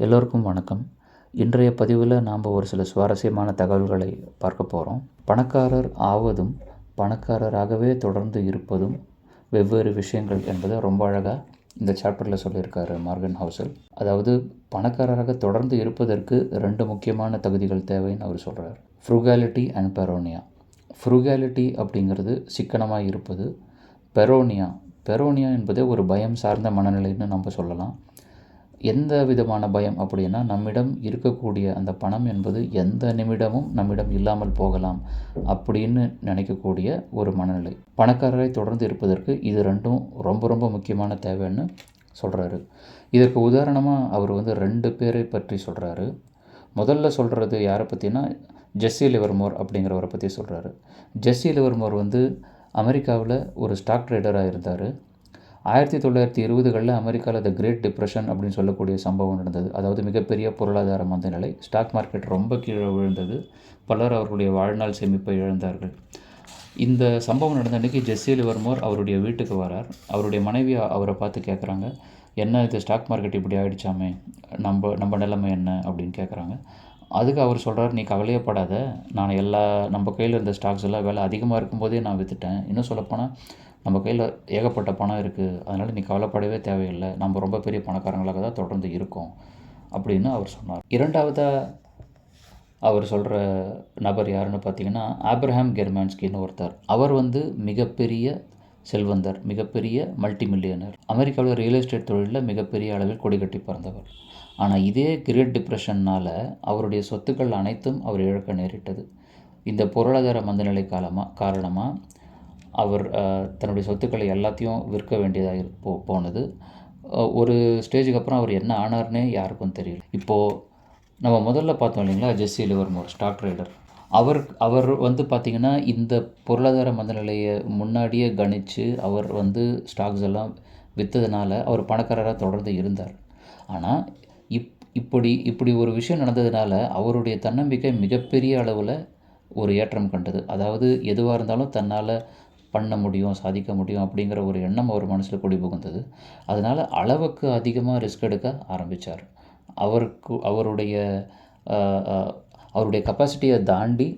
எல்லோருக்கும் வணக்கம். இன்றைய பதிவில் நாம் ஒரு சில சுவாரஸ்யமான தகவல்களை பார்க்க போகிறோம் பணக்காரர் ஆவதும் பணக்காரராகவே தொடர்ந்து இருப்பதும் வெவ்வேறு விஷயங்கள் என்பதை ரொம்ப அழகாக இந்த சாப்டரில் சொல்லியிருக்காரு மார்கன் ஹவுசல். அதாவது பணக்காரராக தொடர்ந்து இருப்பதற்கு ரெண்டு முக்கியமான தகுதிகள் தேவைன்னு அவர் சொல்கிறார் ஃப்ரூகாலிட்டி அண்ட் பெரோனியா ஃப்ரூகாலிட்டி அப்படிங்கிறது சிக்கனமாக இருப்பது. பெரோனியா பெரோனியா என்பதே ஒரு பயம் சார்ந்த மனநிலைன்னு நம்ம சொல்லலாம். எந்த விதமான பயம் அப்படின்னா நம்மிடம் இருக்கக்கூடிய அந்த பணம் என்பது எந்த நிமிடமும் நம்மிடம் இல்லாமல் போகலாம் அப்படின்னு நினைக்கக்கூடிய ஒரு மனநிலை. பணக்காரரை தொடர்ந்து இருப்பதற்கு இது ரெண்டும் ரொம்ப ரொம்ப முக்கியமான தேவைன்னு சொல்கிறாரு இதற்கு உதாரணமாக அவர் வந்து ரெண்டு பேரை பற்றி சொல்கிறாரு முதல்ல சொல்கிறது யாரை பற்றினா ஜெஸ்ஸி லிவர்மோர் அப்படிங்கிறவரை பற்றி சொல்கிறாரு ஜெஸ்ஸி லிவர்மோர் வந்து அமெரிக்காவில் ஒரு ஸ்டாக் ட்ரேடராக இருந்தார். ஆயிரத்தி தொள்ளாயிரத்தி இருபதுகளில் அமெரிக்காவில் த கிரேட் டிப்ரெஷன் அப்படின்னு சொல்லக்கூடிய சம்பவம் நடந்தது. அதாவது மிகப்பெரிய பொருளாதார மந்த நிலை. ஸ்டாக் மார்க்கெட் ரொம்ப கீழே விழுந்தது. பலர் அவர்களுடைய வாழ்நாள் சேமிப்பை இழந்தார்கள். இந்த சம்பவம் நடந்த அன்றைக்கி ஜெஸ்ஸி லிவர்மோர் அவருடைய வீட்டுக்கு வரார். அவருடைய மனைவி அவரை பார்த்து கேட்குறாங்க என்ன இது ஸ்டாக் மார்க்கெட் இப்படி ஆகிடுச்சாமே நம்ம நம்ம நிலைமை என்ன? அப்படின்னு கேட்குறாங்க அதுக்கு அவர் சொல்கிறார் நீ கவலையப்படாத நான் எல்லா நம்ம கையில் இருந்த ஸ்டாக்ஸ் எல்லாம் விலை அதிகமாக இருக்கும்போதே நான் விற்றுட்டேன் இன்னும் சொல்லப்போனால் நம்ம கையில் ஏகப்பட்ட பணம் இருக்குது அதனால் நீ கவலைப்படவே தேவையில்லை. நம்ம ரொம்ப பெரிய பணக்காரங்களாக தான் தொடர்ந்து இருக்கோம் அப்படின்னு அவர் சொன்னார். இரண்டாவதாக அவர் சொல்கிற நபர் யாருன்னு பார்த்தீங்கன்னா ஆப்ரஹாம் கெர்மான்ஸ்கின்னு ஒருத்தர். அவர் வந்து மிகப்பெரிய செல்வந்தர் மிகப்பெரிய மல்டி மில்லியனர் அமெரிக்காவில் ரியல் எஸ்டேட் தொழிலில் மிகப்பெரிய அளவில் கொடி கட்டி ஆனால் இதே கிரேட் டிப்ரெஷன்னால் அவருடைய சொத்துக்கள் அனைத்தும் அவர் இழக்க நேரிட்டது. இந்த பொருளாதார மந்தநிலை காலமாக காரணமாக அவர் தன்னுடைய சொத்துக்களை எல்லாத்தையும் விற்க வேண்டியதாக போ போனது. ஒரு ஸ்டேஜுக்கு அப்புறம் அவர் என்ன ஆனார்னே யாருக்கும் தெரியல. இப்போது நம்ம முதல்ல பார்த்தோம் இல்லைங்களா ஜெஸ்ஸி லிவர்மோர் ஸ்டாக் ட்ரேடர். அவர் அவர் வந்து பார்த்திங்கன்னா இந்த பொருளாதார மந்தநிலையை முன்னாடியே கணித்து அவர் வந்து ஸ்டாக்ஸ் எல்லாம் விற்றதுனால அவர் பணக்காரராக தொடர்ந்து இருந்தார். ஆனால் இப் இப்படி இப்படி ஒரு விஷயம் நடந்ததுனால அவருடைய தன்னம்பிக்கை மிகப்பெரிய அளவில் ஒரு ஏற்றம் கண்டது. அதாவது எதுவாக இருந்தாலும் தன்னால் பண்ண முடியும் சாதிக்க முடியும் அப்படிங்கிற ஒரு எண்ணம் அவர் மனசில் குடி புகுந்தது. அதனால் அளவுக்கு அதிகமாக ரிஸ்க் எடுக்க ஆரம்பித்தார் அவருக்கு அவருடைய அவருடைய கெப்பாசிட்டியை தாண்டி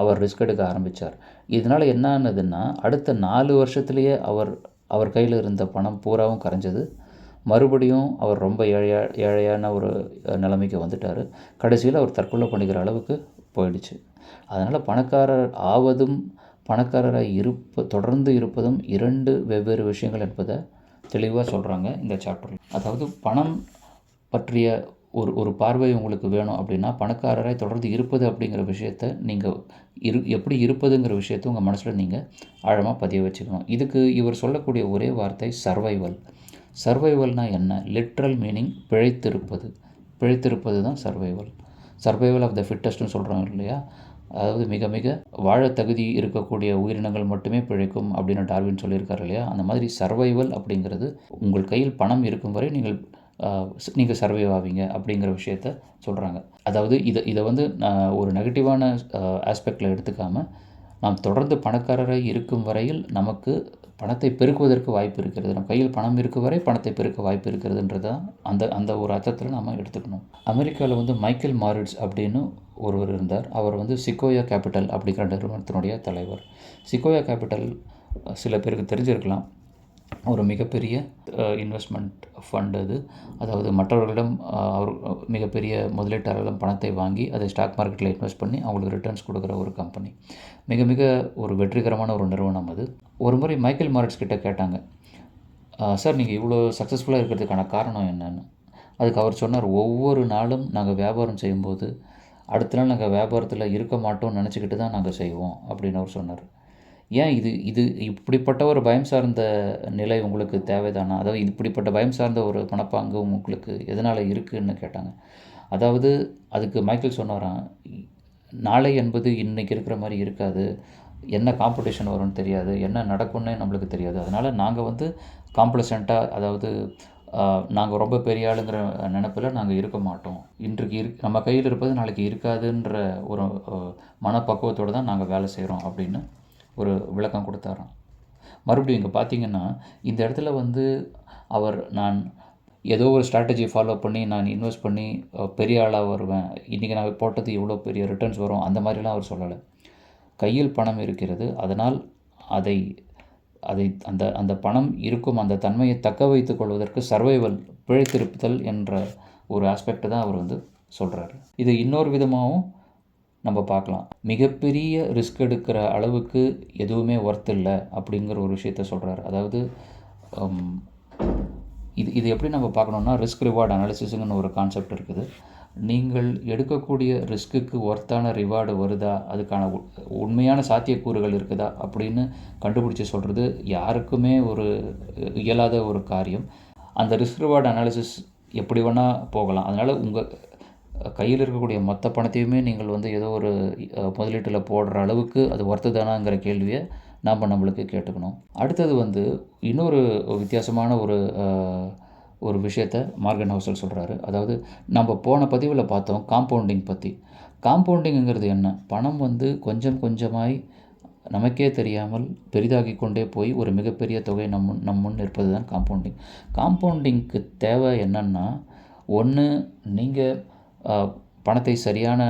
அவர் ரிஸ்க் எடுக்க ஆரம்பித்தார் இதனால் என்ன ஆனதுன்னா அடுத்த நாலு வருஷத்துலேயே அவர் அவர் கையில் இருந்த பணம் பூராவும் கரைஞ்சது. மறுபடியும் அவர் ரொம்ப ஏழையா ஏழையான ஒரு நிலைமைக்கு வந்துட்டார். கடைசியில் அவர் தற்கொலை பண்ணிக்கிற அளவுக்கு போயிடுச்சு. அதனால் பணக்காரர் ஆவதும் பணக்காரராக இருப்ப தொடர்ந்து இருப்பதும் இரண்டு வெவ்வேறு விஷயங்கள் என்பதை தெளிவாக சொல்கிறாங்க இந்த சாப்டரில் அதாவது பணம் பற்றிய ஒரு ஒரு பார்வை உங்களுக்கு வேணும் அப்படின்னா பணக்காரராக தொடர்ந்து இருப்பது அப்படிங்கிற விஷயத்த நீங்கள் இரு எப்படி இருப்பதுங்கிற விஷயத்த உங்கள் மனசில் நீங்கள் ஆழமாக பதிய வச்சுக்கணும். இதுக்கு இவர் சொல்லக்கூடிய ஒரே வார்த்தை சர்வைவல் சர்வைவல்னால் என்ன? லிட்ரல் மீனிங் பிழைத்திருப்பது. பிழைத்திருப்பது தான் சர்வைவல் சர்வைவல் ஆஃப் த ஃபிட்டஸ்ட்னு சொல்கிறாங்க இல்லையா? அதாவது மிக மிக வாழ தகுதி இருக்கக்கூடிய உயிரினங்கள் மட்டுமே பிழைக்கும் அப்படின்னு டார்வின் சொல்லியிருக்காரு இல்லையா? அந்த மாதிரி சர்வைவல் அப்படிங்கிறது உங்கள் கையில் பணம் இருக்கும் வரை நீங்கள் நீங்கள் சர்வைவ் ஆவீங்க அப்படிங்கிற விஷயத்த சொல்கிறாங்க அதாவது இதை இதை வந்து ஒரு நெகட்டிவான ஆஸ்பெக்டில் எடுத்துக்காமல் நாம் தொடர்ந்து பணக்காரராக இருக்கும் வரையில் நமக்கு பணத்தை பெருக்குவதற்கு வாய்ப்பு இருக்கிறது. நம்ம கையில் பணம் இருக்கும் வரை பணத்தை பெருக்க வாய்ப்பு இருக்கிறதுன்றது தான் அந்த அந்த ஒரு அர்த்தத்தில் நம்ம எடுத்துக்கணும். அமெரிக்காவில் வந்து மைக்கேல் மாரிட்ஸ் அப்படின்னு ஒருவர் இருந்தார். அவர் வந்து சிக்கோயா கேபிட்டல் அப்படிங்கிற நிறுவனத்தினுடைய தலைவர். சிக்கோயா கேபிட்டல் சில பேருக்கு தெரிஞ்சிருக்கலாம். ஒரு மிகப்பெரிய இன்வெஸ்ட்மெண்ட் ஃபண்ட் அது. அதாவது மற்றவர்களிடம் அவர் மிகப்பெரிய முதலீட்டாளர்களிடம் பணத்தை வாங்கி அதை ஸ்டாக் மார்க்கெட்டில் இன்வெஸ்ட் பண்ணி அவங்களுக்கு ரிட்டர்ன்ஸ் கொடுக்குற ஒரு கம்பெனி மிக மிக ஒரு வெற்றிகரமான ஒரு நிறுவனம் அது. ஒரு முறை மைக்கேல் மார்ட்ஸ் கிட்ட கேட்டாங்க. சார் நீங்கள் இவ்வளோ சக்ஸஸ்ஃபுல்லாக இருக்கிறதுக்கான காரணம் என்னென்னு? அதுக்கு அவர் சொன்னார் ஒவ்வொரு நாளும் நாங்கள் வியாபாரம் செய்யும்போது அடுத்த நாள் நாங்கள் வியாபாரத்தில் இருக்க மாட்டோம்னு நினச்சிக்கிட்டு தான் நாங்கள் செய்வோம் அப்படின்னு அவர் சொன்னார். ஏன் இது இது இப்படிப்பட்ட ஒரு பயம் சார்ந்த நிலை உங்களுக்கு தேவைதானா? அதாவது இப்படிப்பட்ட பயம் சார்ந்த ஒரு மனப்பாங்கு உங்களுக்கு எதனால் இருக்குதுன்னு கேட்டாங்க. அதாவது அதுக்கு மைக்கேல் சொன்னாராம் நாளை என்பது இன்றைக்கி இருக்கிற மாதிரி இருக்காது. என்ன காம்படிஷன் வரும்னு தெரியாது. என்ன நடக்கும்னே நம்மளுக்கு தெரியாது. அதனால் நாங்கள் வந்து காம்ப்ளசண்ட்டாக அதாவது நாங்கள் ரொம்ப பெரிய ஆளுங்கிற நினப்பில் நாங்கள் இருக்க மாட்டோம். இன்றைக்கு இரு நம்ம கையில் இருப்பது நாளைக்கு இருக்காதுன்ற ஒரு மனப்பக்குவத்தோடு தான் நாங்கள் வேலை செய்கிறோம் அப்படின்னு ஒரு விளக்கம் கொடுத்தாராம். மறுபடியும் இங்கே பார்த்தீங்கன்னா இந்த இடத்துல வந்து அவர் நான் ஏதோ ஒரு ஸ்ட்ராட்டஜி ஃபாலோ பண்ணி நான் இன்வெஸ்ட் பண்ணி பெரிய ஆளாக வருவேன். இன்றைக்கி நான் போட்டது இவ்வளோ பெரிய ரிட்டர்ன்ஸ் வரும்? அந்த மாதிரிலாம் அவர் சொல்லலை. கையில் பணம் இருக்கிறது. அதனால் அதை அதை அந்த அந்த பணம் இருக்கும் அந்த தன்மையை தக்க வைத்து கொள்வதற்கு சர்வைவல் பிழைத்திருத்தல் என்ற ஒரு ஆஸ்பெக்ட் தான் அவர் வந்து சொல்கிறாரு இது இன்னொரு விதமாகவும் நம்ம பார்க்கலாம். மிகப்பெரிய ரிஸ்க் எடுக்கிற அளவுக்கு எதுவுமே ஒர்த் இல்லை அப்படிங்கிற ஒரு விஷயத்த சொல்கிறாரு அதாவது இது இது எப்படி நம்ம பார்க்கணுன்னா ரிஸ்க் ரிவார்ட் அனாலிசிஸுங்கன்னு ஒரு கான்செப்ட் இருக்குது. நீங்கள் எடுக்கக்கூடிய ரிஸ்க்குக்கு ஒர்த்தான ரிவார்டு வருதா? அதுக்கான உ- உண்மையான சாத்தியக்கூறுகள் இருக்குதா? அப்படின்னு கண்டுபிடிச்சி சொல்கிறது யாருக்குமே ஒரு இயலாத ஒரு காரியம். அந்த ரிஸ்க் ரிவார்டு அனாலிசிஸ் எப்படி வேணால் போகலாம். அதனால் உங்கள் கையில் இருக்கக்கூடிய மொத்த பணத்தையுமே நீங்கள் வந்து ஏதோ ஒரு முதலீட்டில் போடுற அளவுக்கு அது ஒர்த்து தானாங்கிற கேள்வியை நாம் நம்மளுக்கு கேட்டுக்கணும். அடுத்தது வந்து இன்னொரு வித்தியாசமான ஒரு ஒரு விஷயத்த மார்கன் ஹவுசல் சொல்கிறாரு அதாவது நம்ம போன பதிவில் பார்த்தோம் காம்பவுண்டிங் பற்றி காம்பவுண்டிங்கிறது என்ன? பணம் வந்து கொஞ்சம் கொஞ்சமாய் நமக்கே தெரியாமல் பெரிதாகி கொண்டே போய் ஒரு மிகப்பெரிய தொகை நம் நம் முன் இருப்பது தான் காம்பவுண்டிங் காம்பவுண்டிங்க்கு தேவை என்னென்னா ஒன்று நீங்கள் பணத்தை சரியான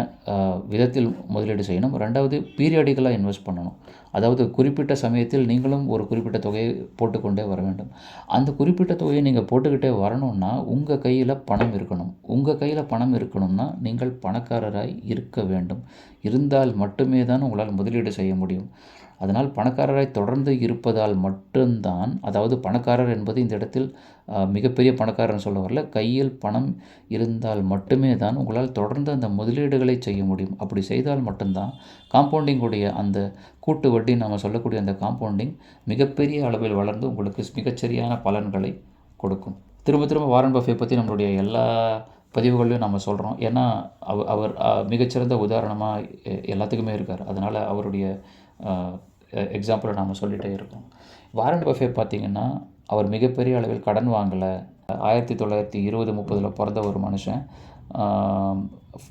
விதத்தில் முதலீடு செய்யணும். ரெண்டாவது பீரியாடிக்கலாக இன்வெஸ்ட் பண்ணணும். அதாவது குறிப்பிட்ட சமயத்தில் நீங்களும் ஒரு குறிப்பிட்ட தொகையை போட்டுக்கொண்டே வர வேண்டும். அந்த குறிப்பிட்ட தொகையை நீங்கள் போட்டுக்கிட்டே வரணும்னா உங்கள் கையில் பணம் இருக்கணும். உங்கள் கையில் பணம் இருக்கணும்னா நீங்கள் பணக்காரராய் இருக்க வேண்டும். இருந்தால் மட்டுமே தான் உங்களால் முதலீடு செய்ய முடியும். அதனால் பணக்காரராய் தொடர்ந்து இருப்பதால் மட்டும்தான் அதாவது பணக்காரர் என்பது இந்த இடத்தில் மிகப்பெரிய பணக்காரன் சொல்ல வரல கையில் பணம் இருந்தால் மட்டுமே தான் உங்களால் தொடர்ந்து அந்த முதலீடுகளை செய்ய முடியும். அப்படி செய்தால் மட்டும்தான் காம்பவுண்டிங்குடைய அந்த கூட்டு வட்டி நம்ம சொல்லக்கூடிய அந்த காம்பவுண்டிங் மிகப்பெரிய அளவில் வளர்ந்து உங்களுக்கு மிகச்சரியான பலன்களை கொடுக்கும். திரும்ப திரும்ப வாரன் பஃபே பற்றி நம்மளுடைய எல்லா பதிவுகளையும் நம்ம சொல்கிறோம் ஏன்னா அவ அவர் மிகச்சிறந்த உதாரணமாக எல்லாத்துக்குமே இருக்கார். அதனால் அவருடைய எக்ஸாம்பிளை நாம் சொல்லிகிட்டே இருக்கோம். வாரன் பஃபே பார்த்திங்கன்னா அவர் மிகப்பெரிய அளவில் கடன் வாங்கலை. ஆயிரத்தி தொள்ளாயிரத்தி இருபது முப்பதில் பிறந்த ஒரு மனுஷன்.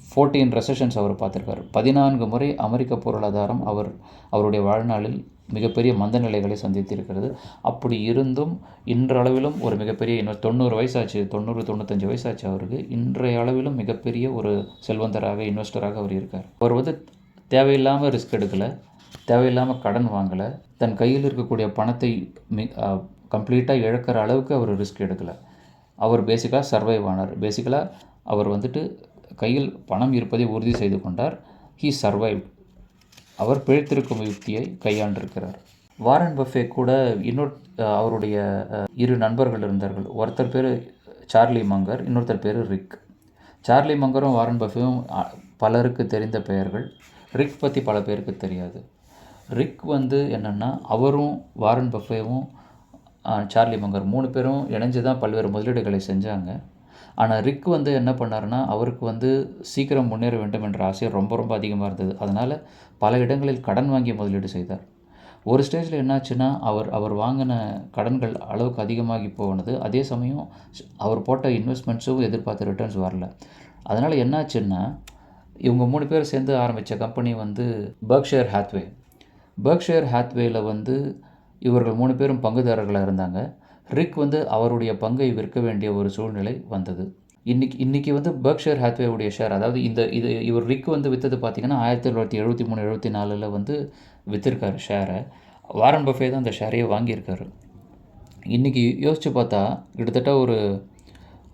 ஃபோர்டீன் ரெசஷன்ஸ் அவர் பார்த்துருக்காரு. பதினான்கு முறை அமெரிக்க பொருளாதாரம் அவர் அவருடைய வாழ்நாளில் மிகப்பெரிய மந்த நிலைகளை சந்தித்திருக்கிறது. அப்படி இருந்தும் இன்றளவிலும் ஒரு மிகப்பெரிய இன்னும் தொண்ணூறு வயசாச்சு தொண்ணூறு தொண்ணூத்தஞ்சு வயசாச்சு அவருக்கு. இன்றைய அளவிலும் மிகப்பெரிய ஒரு செல்வந்தராக இன்வெஸ்டராக அவர் இருக்கார். அவர் வந்து தேவையில்லாமல் ரிஸ்க் எடுக்கலை. தேவையில்லாமல் கடன் வாங்கலை. தன் கையில் இருக்கக்கூடிய பணத்தை மி கம்ப்ளீட்டாக இழக்கிற அளவுக்கு அவர் ரிஸ்க் எடுக்கலை. அவர் பேசிக்காக சர்வைவ் ஆனார். பேசிக்கலாக அவர் வந்துட்டு கையில் பணம் இருப்பதை உறுதி செய்து கொண்டார். ஹீ சர்வைவ் அவர் பிழைத்திருக்கும் யுக்தியை கையாண்டிருக்கிறார். வாரன் பஃபே கூட இன்னொரு அவருடைய இரு நண்பர்கள் இருந்தார்கள். ஒருத்தர் பேர் சார்லி மங்கர் இன்னொருத்தர் பேர் ரிக் சார்லி மங்கரும் வாரன் பஃபேவும் பலருக்கு தெரிந்த பெயர்கள். ரிக் பற்றி பல பேருக்கு தெரியாது. ரிக் வந்து என்னென்னா அவரும் வாரன் பஃபேவும் சார்லி மங்கர் மூணு பேரும் இணைஞ்சு தான் பல்வேறு முதலீடுகளை செஞ்சாங்க. ஆனால் ரிக் வந்து என்ன பண்ணார்னா அவருக்கு வந்து சீக்கிரம் முன்னேற வேண்டும் என்ற ஆசை ரொம்ப ரொம்ப அதிகமாக இருந்தது. அதனால் பல இடங்களில் கடன் வாங்கி முதலீடு செய்தார். ஒரு ஸ்டேஜில் என்னாச்சுன்னா அவர் அவர் வாங்கின கடன்கள் அளவுக்கு அதிகமாகி போனது. அதே சமயம் அவர் போட்ட இன்வெஸ்ட்மெண்ட்ஸும் எதிர்பார்த்த ரிட்டர்ன்ஸ் வரல. அதனால் என்னாச்சுன்னா இவங்க மூணு பேர் சேர்ந்து ஆரம்பித்த கம்பெனி வந்து பர்க்ஷேர் ஹாத்வே பர்க்ஷேர் ஹாத்வேயில் வந்து இவர்கள் மூணு பேரும் பங்குதாரர்களாக இருந்தாங்க. ரிக் வந்து அவருடைய பங்கை விற்க வேண்டிய ஒரு சூழ்நிலை வந்தது. இன்னைக்கு இன்றைக்கி வந்து பர்க்ஷேர் ஹாத்வேவுடைய ஷேர் அதாவது இந்த இது இவர் ரிக் வந்து விற்றது பார்த்தீங்கன்னா ஆயிரத்தி தொள்ளாயிரத்தி எழுபத்தி மூணு எழுபத்தி நாலில் வந்து விற்றுருக்காரு ஷேரை வாரன் பஃபே தான் அந்த ஷேரையே வாங்கியிருக்காரு. இன்றைக்கி யோசித்து பார்த்தா கிட்டத்தட்ட ஒரு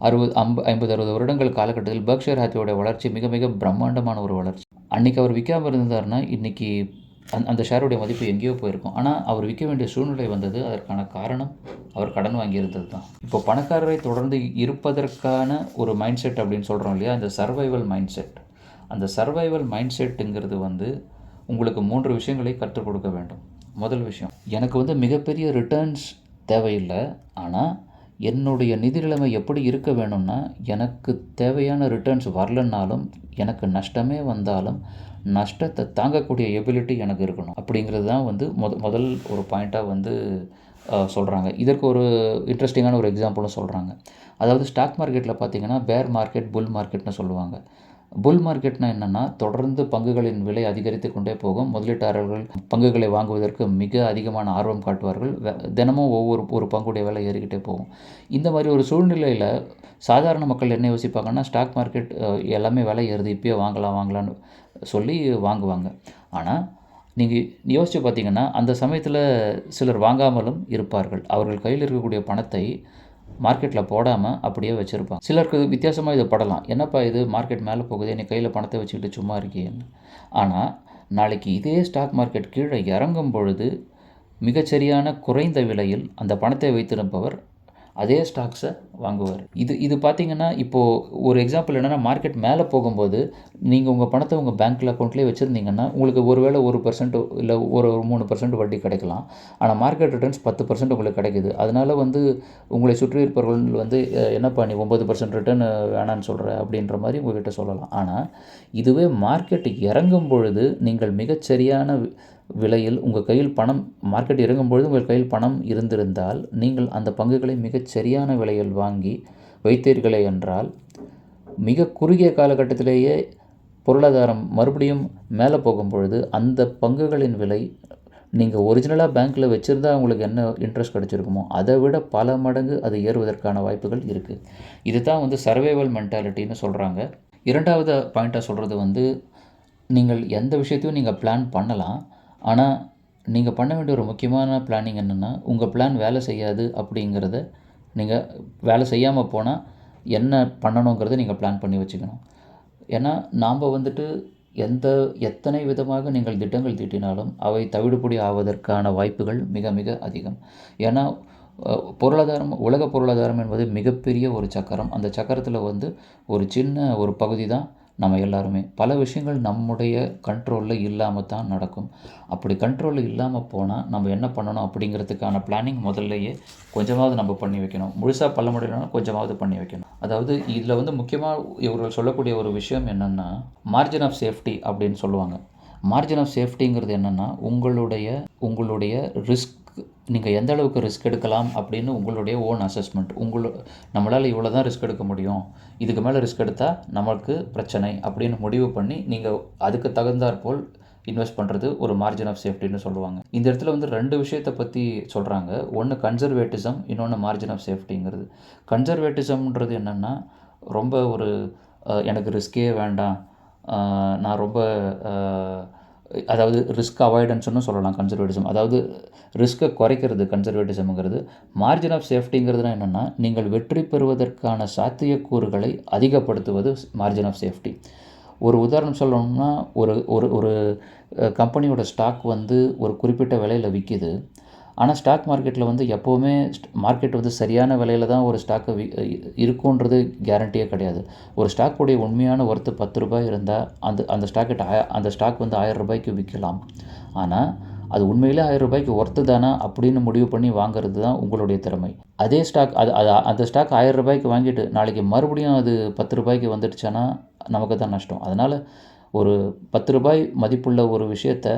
அறுபது ஐம்ப ஐம்பது அறுபது வருடங்கள் காலகட்டத்தில் பர்க்ஷேர் ஹாத்வேயோட வளர்ச்சி மிக மிக பிரம்மாண்டமான ஒரு வளர்ச்சி. அன்றைக்கி அவர் விற்காமல் இருந்தார்னா இன்றைக்கி அந் அந்த ஷேருடைய மதிப்பு எங்கேயோ போயிருக்கும். ஆனால் அவர் விற்க வேண்டிய சூழ்நிலை வந்தது அதற்கான காரணம் அவர் கடன் வாங்கியிருந்தது தான். இப்போ பணக்காரரை தொடர்ந்து இருப்பதற்கான ஒரு மைண்ட் செட் அப்படின்னு சொல்கிறோம் இல்லையா? அந்த சர்வைவல் மைண்ட் செட். அந்த சர்வைவல் மைண்ட் செட்டுங்கிறது வந்து உங்களுக்கு மூன்று விஷயங்களை கற்றுக் கொடுக்க வேண்டும். முதல் விஷயம் எனக்கு வந்து மிகப்பெரிய ரிட்டர்ன்ஸ் தேவையில்லை. ஆனால் என்னுடைய நிதி நிலைமை எப்படி இருக்க வேணும்னா எனக்கு தேவையான ரிட்டர்ன்ஸ் வரலன்னாலும் எனக்கு நஷ்டமே வந்தாலும் நஷ்டத்தை தாங்கக்கூடிய எபிலிட்டி எனக்கு இருக்கணும். அப்படிங்கிறது தான் வந்து முத முதல் ஒரு பாயிண்ட்டாக வந்து சொல்கிறாங்க இதற்கு ஒரு இன்ட்ரெஸ்டிங்கான ஒரு எக்ஸாம்பிளும் சொல்கிறாங்க அதாவது ஸ்டாக் மார்க்கெட்டில் பார்த்தீங்கன்னா பேர் மார்க்கெட் புல் மார்க்கெட்னு சொல்லுவாங்க. புல் மார்க்கெட்னா என்னென்னா தொடர்ந்து பங்குகளின் விலை அதிகரித்து கொண்டே போகும். முதலீட்டாளர்கள் பங்குகளை வாங்குவதற்கு மிக அதிகமான ஆர்வம் காட்டுவார்கள். தினமும் ஒவ்வொரு ஒரு பங்குடைய விலை ஏறிக்கிட்டே போகும். இந்த மாதிரி ஒரு சூழ்நிலையில் சாதாரண மக்கள் என்ன யோசிப்பாங்கன்னா ஸ்டாக் மார்க்கெட் எல்லாமே விலை ஏறுது இப்போயே வாங்கலாம் வாங்கலாம்னு சொல்லி வாங்குவாங்க. ஆனால் நீங்கள் யோசித்து பார்த்தீங்கன்னா அந்த சமயத்தில் சிலர் வாங்காமலும் இருப்பார்கள். அவர்கள் கையில் இருக்கக்கூடிய பணத்தை மார்க்கெட்டில் போடாமல் அப்படியே வச்சுருப்பாங்க சிலருக்கு வித்தியாசமாக இது படலாம். என்னப்பா இது? மார்க்கெட் மேலே போகுது நீ கையில் பணத்தை வச்சுக்கிட்டு சும்மா இருக்கியேன்னு ஆனால் நாளைக்கு இதே ஸ்டாக் மார்க்கெட் கீழே இறங்கும் பொழுது மிகச்சரியான குறைந்த விலையில் அந்த பணத்தை வைத்திருப்பவர் அதே ஸ்டாக்ஸை வாங்குவார். இது இது பார்த்தீங்கன்னா இப்போது ஒரு எக்ஸாம்பிள் என்னென்னா மார்க்கெட் மேலே போகும்போது நீங்கள் உங்கள் பணத்தை உங்கள் பேங்க்கில் அக்கௌண்ட்லேயே வச்சுருந்தீங்கன்னா உங்களுக்கு ஒருவேளை ஒரு பர்சன்ட் இல்லை ஒரு ஒரு மூணு பர்சன்ட் வட்டி கிடைக்கலாம். ஆனால் மார்க்கெட் ரிட்டர்ன்ஸ் பத்து பர்சன்ட் உங்களுக்கு கிடைக்குது. அதனால் வந்து உங்களை சுற்றி இருப்பவர்கள் வந்து என்னப்பா நீ ஒம்பது பர்சன்ட் ரிட்டர்ன் வேணான்னு சொல்கிற அப்படின்ற மாதிரி உங்கள்கிட்ட சொல்லலாம். ஆனால் இதுவே மார்க்கெட் இறங்கும் பொழுது நீங்கள் மிகச்சரியான விலையில் உங்கள் கையில் பணம் மார்க்கெட் இறங்கும் பொழுது உங்கள் கையில் பணம் இருந்திருந்தால் நீங்கள் அந்த பங்குகளை மிகச் சரியான விலையில் வாங்கி வைத்தீர்களே என்றால் மிக குறுகிய காலகட்டத்திலேயே பொருளாதாரம் மறுபடியும் மேலே போகும் பொழுது அந்த பங்குகளின் விலை நீங்கள் ஒரிஜினலாக பேங்க்கில் வச்சுருந்தா உங்களுக்கு என்ன இன்ட்ரெஸ்ட் கிடச்சிருக்குமோ அதை விட பல மடங்கு அது ஏறுவதற்கான வாய்ப்புகள் இருக்குது இதுதான் வந்து சர்வைவல் மென்டாலிட்டின்னு சொல்கிறாங்க இரண்டாவது பாயிண்ட்டாக சொல்கிறது வந்து நீங்கள் எந்த விஷயத்தையும் நீங்கள் பிளான் பண்ணலாம். ஆனால் நீங்கள் பண்ண வேண்டிய ஒரு முக்கியமான பிளானிங் என்னென்னா உங்கள் பிளான் வேலை செய்யாது அப்படிங்கிறத நீங்கள் வேலை செய்யாமல் போனால் என்ன பண்ணணுங்கிறத நீங்கள் பிளான் பண்ணி வச்சுக்கணும். ஏன்னா நாம் வந்துட்டு எந்த எத்தனை விதமாக நீங்கள் திட்டங்கள் தீட்டினாலும் அவை தவிடுபொடி ஆவதற்கான வாய்ப்புகள் மிக மிக அதிகம். ஏன்னா பொருளாதாரம் உலக பொருளாதாரம் என்பது மிகப்பெரிய ஒரு சக்கரம். அந்த சக்கரத்தில் வந்து ஒரு சின்ன ஒரு பகுதி தான் நம்ம எல்லாருமே. பல விஷயங்கள் நம்முடைய கண்ட்ரோலில் இல்லாமல் தான் நடக்கும். அப்படி கண்ட்ரோலில் இல்லாமல் போனால் நம்ம என்ன பண்ணணும் அப்படிங்கிறதுக்கான பிளானிங் முதல்லையே கொஞ்சமாவது நம்ம பண்ணி வைக்கணும். முழுசாக பண்ண முடியலன்னா கொஞ்சமாவது பண்ணி வைக்கணும். அதாவது இதில் வந்து முக்கியமாக இவர்கள் சொல்லக்கூடிய ஒரு விஷயம் என்னென்னா மார்ஜின் ஆஃப் சேஃப்டி அப்படின்னு சொல்லுவாங்க. மார்ஜின் ஆஃப் சேஃப்டிங்கிறது என்னென்னா உங்களுடைய உங்களுடைய ரிஸ்க் நீங்கள் எந்த அளவுக்கு ரிஸ்க் எடுக்கலாம் அப்படின்னு உங்களுடைய ஓன் அசஸ்மெண்ட் உங்களு நம்மளால் இவ்வளோ தான் ரிஸ்க் எடுக்க முடியும். இதுக்கு மேலே ரிஸ்க் எடுத்தால் நமக்கு பிரச்சனை அப்படின்னு முடிவு பண்ணி நீங்கள் அதுக்கு தகுந்தாற்போல் இன்வெஸ்ட் பண்ணுறது ஒரு மார்ஜின் ஆஃப் சேஃப்டின்னு சொல்லுவாங்க. இந்த இடத்துல வந்து ரெண்டு விஷயத்தை பற்றி சொல்கிறாங்க ஒன்று கன்சர்வேட்டிசம் இன்னொன்று மார்ஜின் ஆஃப் சேஃப்டிங்கிறது கன்சர்வேட்டிசம்ன்றது என்னென்னா ரொம்ப ஒரு எனக்கு ரிஸ்கே வேண்டாம். நான் ரொம்ப அதாவது ரிஸ்க் அவாய்டன்ஸ்னு சொல்லலாம் கன்சர்வேட்டிசம் அதாவது ரிஸ்க்கை குறைக்கிறது கன்சர்வேட்டிசம்ங்கிறது மார்ஜின் ஆஃப் சேஃப்டிங்கிறதுனா என்னென்னா நீங்கள் வெற்றி பெறுவதற்கான சாத்தியக்கூறுகளை அதிகப்படுத்துவது மார்ஜின் ஆஃப் சேஃப்டி ஒரு உதாரணம் சொல்லணும்னா ஒரு ஒரு ஒரு கம்பெனியோட ஸ்டாக் வந்து ஒரு குறிப்பிட்ட விலையில் விற்கிது ஆனால் ஸ்டாக் மார்க்கெட்டில் வந்து எப்போவுமே மார்க்கெட் வந்து சரியான விலையில் தான் ஒரு ஸ்டாக்கை வி இருக்குன்றது கேரண்டியே கிடையாது. ஒரு ஸ்டாக்குடைய உண்மையான ஒர்த்து பத்து ரூபாய் இருந்தால் அந்த அந்த ஸ்டாக்கெட் ஆய அந்த ஸ்டாக் வந்து ஆயிரம் ரூபாய்க்கு விற்கலாம். ஆனால் அது உண்மையிலே ஆயிரம் ரூபாய்க்கு ஒர்த்து தானா அப்படின்னு முடிவு பண்ணி வாங்குறது தான் உங்களுடைய திறமை. அதே ஸ்டாக் அது அது அந்த ஸ்டாக் ஆயிரம் ரூபாய்க்கு வாங்கிட்டு நாளைக்கு மறுபடியும் அது பத்து ரூபாய்க்கு வந்துடுச்சுன்னா நமக்கு தான் நஷ்டம். அதனால் ஒரு பத்து ரூபாய் மதிப்புள்ள ஒரு விஷயத்த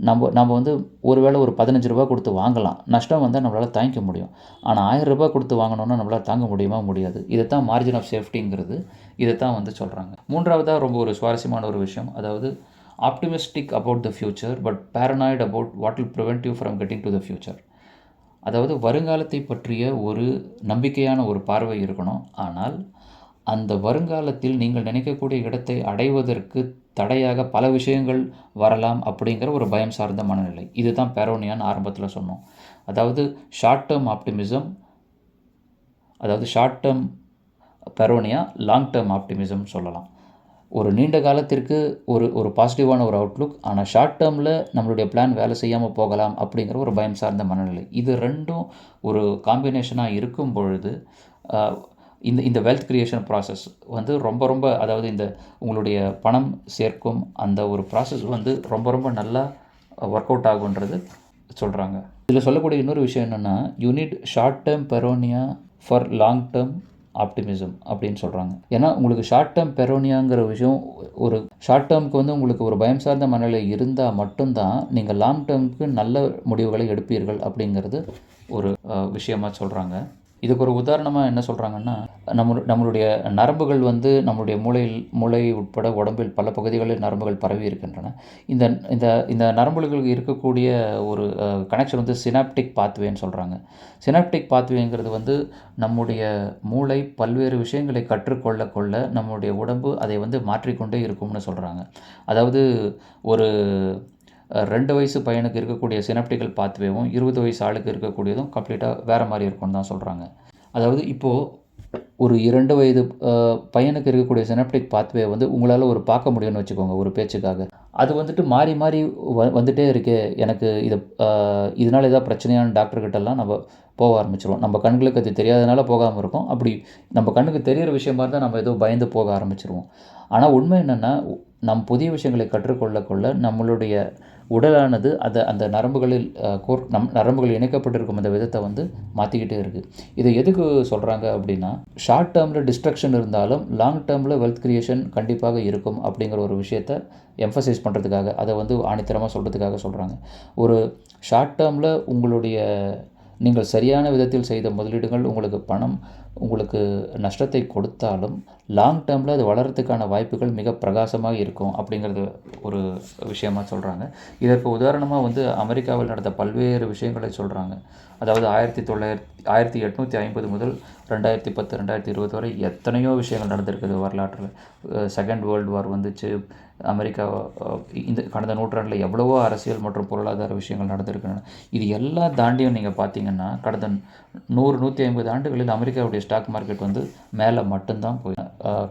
நம்ம நம்ம வந்து ஒருவேளை ஒரு பதினஞ்சு ரூபா கொடுத்து வாங்கலாம். நஷ்டம் வந்தால் நம்மளால் தாங்கிக்க முடியும். ஆனால் ஆயிரம் ரூபாய் கொடுத்து வாங்கணும்னா நம்மளால் தாங்க முடியுமா? முடியாது. இதைத்தான் மார்ஜின் ஆஃப் சேஃப்டிங்கிறது இதைத்தான் வந்து சொல்கிறாங்க மூன்றாவதாக ரொம்ப ஒரு சுவாரஸ்யமான ஒரு விஷயம். அதாவது optimistic about the future but paranoid about what will prevent you from getting to the future அதாவது வருங்காலத்தை பற்றிய ஒரு நம்பிக்கையான ஒரு பார்வை இருக்கணும். ஆனால் அந்த வருங்காலத்தில் நீங்கள் நினைக்கக்கூடிய இடத்தை அடைவதற்கு தடையாக பல விஷயங்கள் வரலாம் அப்படிங்கிற ஒரு பயம் சார்ந்த மனநிலை. இதுதான் பேரோனியான்னு ஆரம்பத்தில் சொன்னோம். அதாவது ஷார்ட் டேர்ம் ஆப்டிமிசம் அதாவது short term paranoia long term optimism சொல்லலாம். ஒரு நீண்ட காலத்திற்கு ஒரு ஒரு பாசிட்டிவான ஒரு அவுட்லுக் ஆனால் ஷார்ட் டேர்மில் நம்மளுடைய பிளான் வேலை செய்யாமல் போகலாம் அப்படிங்கிற ஒரு பயம் சார்ந்த மனநிலை. இது ரெண்டும் ஒரு காம்பினேஷனாக இருக்கும் பொழுது இந்த இந்த வெல்த் க்ரியேஷன் ப்ராசஸ் வந்து ரொம்ப ரொம்ப அதாவது இந்த உங்களுடைய பணம் சேர்க்கும் அந்த ஒரு ப்ராசஸ் வந்து ரொம்ப ரொம்ப நல்லா ஒர்க் அவுட் ஆகுன்றது சொல்கிறாங்க இதில் சொல்லக்கூடிய இன்னொரு விஷயம் என்னென்னா you need short term paranoia for long term optimism அப்படின்னு சொல்கிறாங்க ஏன்னா உங்களுக்கு ஷார்ட் டேர்ம் பெரோனியாங்கிற விஷயம் ஒரு ஷார்ட் டேர்முக்கு வந்து உங்களுக்கு ஒரு பயம் சார்ந்த மனநிலை இருந்தால் மட்டும்தான் நீங்கள் லாங் டேர்முக்கு நல்ல முடிவுகளை எடுப்பீர்கள் அப்படிங்கிறது ஒரு விஷயமாக விஷயமா சொல்கிறாங்க இதுக்கு ஒரு உதாரணமாக என்ன சொல்கிறாங்கன்னா நம்ம நம்மளுடைய நரம்புகள் வந்து நம்மளுடைய மூளையில் மூளை உட்பட உடம்பில் பல பகுதிகளில் நரம்புகள் பரவி இருக்கின்றன. இந்த இந்த இந்த நரம்புகளுக்கு இருக்கக்கூடிய ஒரு கனெக்ஷன் வந்து சினாப்டிக் பாத்வேன்னு சொல்கிறாங்க சினாப்டிக் பாத்வேங்கிறது வந்து நம்முடைய மூளை பல்வேறு விஷயங்களை கற்றுக்கொள்ள கொள்ள நம்முடைய உடம்பு அதை வந்து மாற்றிக்கொண்டே இருக்கும்னு சொல்கிறாங்க அதாவது ஒரு ரெண்டு வயசு பையனுக்கு இருக்கக்கூடிய சினப்டிக்கல் பாத்வேவும் இருபது வயசு ஆளுக்கு இருக்கக்கூடியதும் கம்ப்ளீட்டாக வேறு மாதிரி இருக்கும்னு தான் சொல்கிறாங்க அதாவது இப்போது ஒரு இரண்டு வயது பையனுக்கு இருக்கக்கூடிய சினப்டிக் பாத்வே வந்து உங்களால் ஒரு பார்க்க முடியும்னு வச்சுக்கோங்க ஒரு பேச்சுக்காக. அது வந்துட்டு மாறி மாறி வ வந்துட்டே இருக்கே எனக்கு இது இதனால் ஏதாவது பிரச்சனையான டாக்டர்கிட்டலாம் நம்ம போக ஆரம்பிச்சிருவோம். நம்ம கண்களுக்கு அது தெரியாதனால போகாமல் இருக்கும். அப்படி நம்ம கண்ணுக்கு தெரிகிற விஷயமா இருந்தால் நம்ம ஏதோ பயந்து போக ஆரம்பிச்சிருவோம். ஆனால் உண்மை என்னென்னா நம் புதிய விஷயங்களை கற்றுக்கொள்ள கொள்ள நம்மளுடைய உடலானது அதை அந்த நரம்புகளில் கோர் நம் நரம்புகள் இணைக்கப்பட்டிருக்கும் அந்த விதத்தை வந்து மாற்றிக்கிட்டே இருக்குது இதை எதுக்கு சொல்கிறாங்க அப்படின்னா ஷார்ட் டேர்மில் டிஸ்ட்ரக்ஷன் இருந்தாலும் லாங் டேர்மில் வெல்த் கிரியேஷன் கண்டிப்பாக இருக்கும் அப்படிங்கிற ஒரு விஷயத்தை எம்ஃபசைஸ் பண்ணுறதுக்காக அதை வந்து ஆணித்தரமாக சொல்கிறதுக்காக சொல்கிறாங்க ஒரு ஷார்ட் டேர்மில் உங்களுடைய நீங்கள் சரியான விதத்தில் செய்த முதலீடுகள் உங்களுக்கு பணம் உங்களுக்கு நஷ்டத்தை கொடுத்தாலும் லாங் டேர்மில் அது வளர்கிறதுக்கான வாய்ப்புகள் மிக பிரகாசமாக இருக்கும் அப்படிங்கிறது ஒரு விஷயமாக சொல்கிறாங்க இதற்கு உதாரணமாக வந்து அமெரிக்காவில் நடந்த பல்வேறு விஷயங்களை சொல்கிறாங்க அதாவது ஆயிரத்தி தொள்ளாயிரத்தி ஆயிரத்தி எட்நூற்றி ஐம்பது முதல் ரெண்டாயிரத்தி பத்து ரெண்டாயிரத்தி இருபது வரை எத்தனையோ விஷயங்கள் நடந்திருக்குது வரலாற்றில். செகண்ட் வேர்ல்டு வார் வந்துச்சு. அமெரிக்கா இந்த கடந்த நூற்றாண்டில் எவ்வளவோ அரசியல் மற்றும் பொருளாதார விஷயங்கள் நடந்திருக்கின்றன. இது எல்லா தாண்டியும் நீங்கள் பார்த்தீங்கன்னா கடந்த நூறு நூற்றி ஐம்பது ஆண்டுகளில் அமெரிக்காவுடைய ஸ்டாக் மார்க்கெட் வந்து மேலே மட்டும்தான் போய்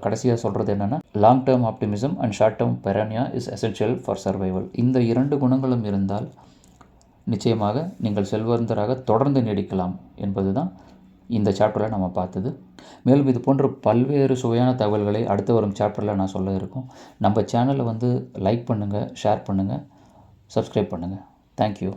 கடைசியாக சொல்கிறது என்னென்னா long term optimism and short term paranoia is essential for survival இந்த இரண்டு குணங்களும் இருந்தால் நிச்சயமாக நீங்கள் செல்வந்தராக தொடர்ந்து நீடிக்கலாம் என்பது தான் இந்த சாப்டரில் நம்ம பார்த்தது. மேலும் இது போன்ற பல்வேறு சுவையான தகவல்களை அடுத்து வரும் சாப்டரில் நான் சொல்ல இருக்கோம். நம்ம சேனலை வந்து லைக் பண்ணுங்கள் ஷேர் பண்ணுங்கள் சப்ஸ்கிரைப் பண்ணுங்கள் தேங்க்யூ